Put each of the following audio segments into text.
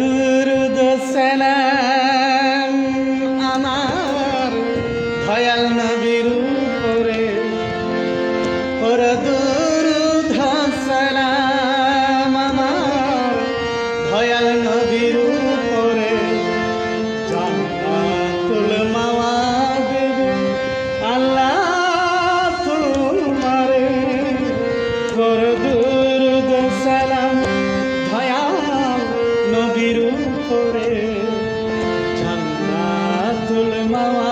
দুরুদ সালাম আমার দয়াল নবীর উপরে। ওর দুরুদ সালাম আমার দয়াল নবীর উপরে। জান্নাতুল মাওয়া দেবে আল্লাহ তোমারে। ওর মাওয়া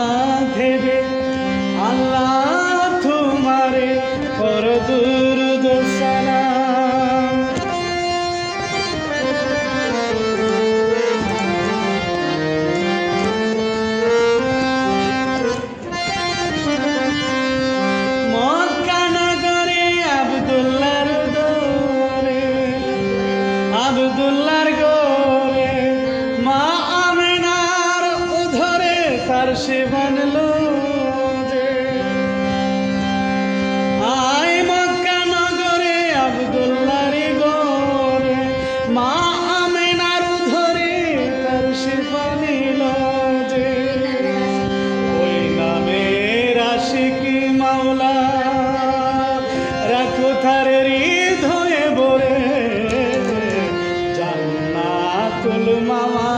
তার সে বানলো যে। আয় মক্কা নগরে আব্দুল্লাহর গোরে মা আমেনার উধরে তার সে বানিল যে। ওই নামের আশিকি মাওলা, রাখো তার হৃদয়ে বরে জান্নাতুল মামা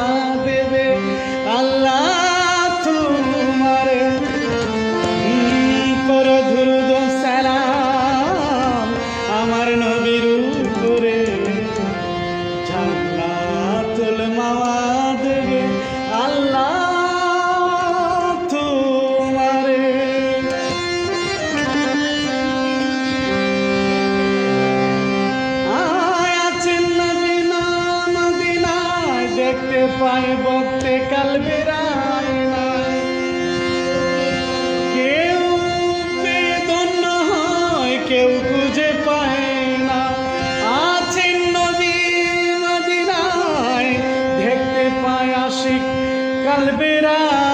কাল বেড়ায় না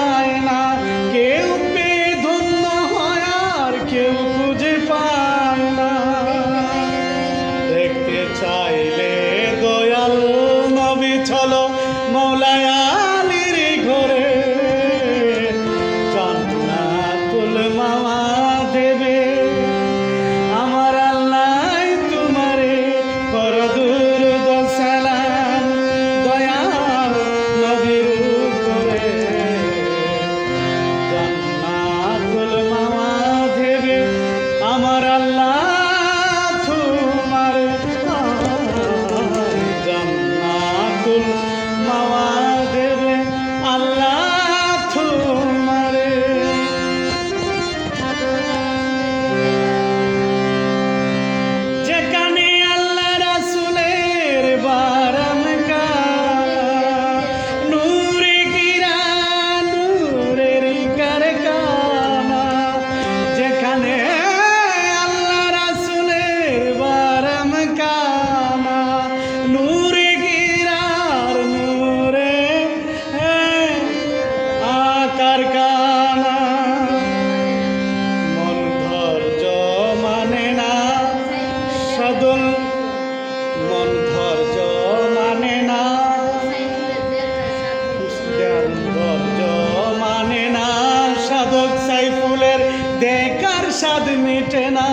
স্বাদ মিটে না।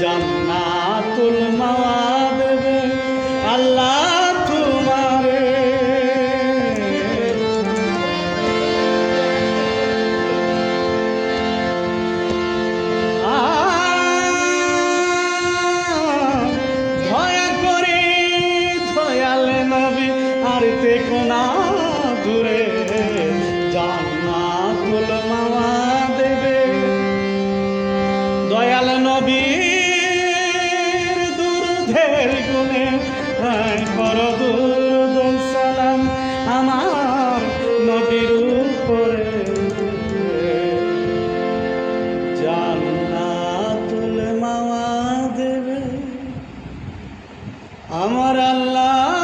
জান্নাতুল মাওয়া দেবে আল্লাহ তোমারে। করে নবী আর না দূরে। নবীর দুর্ধের গুণে কর দুর্দ সালাম আমার নবীর উপরে। আমার আল্লাহ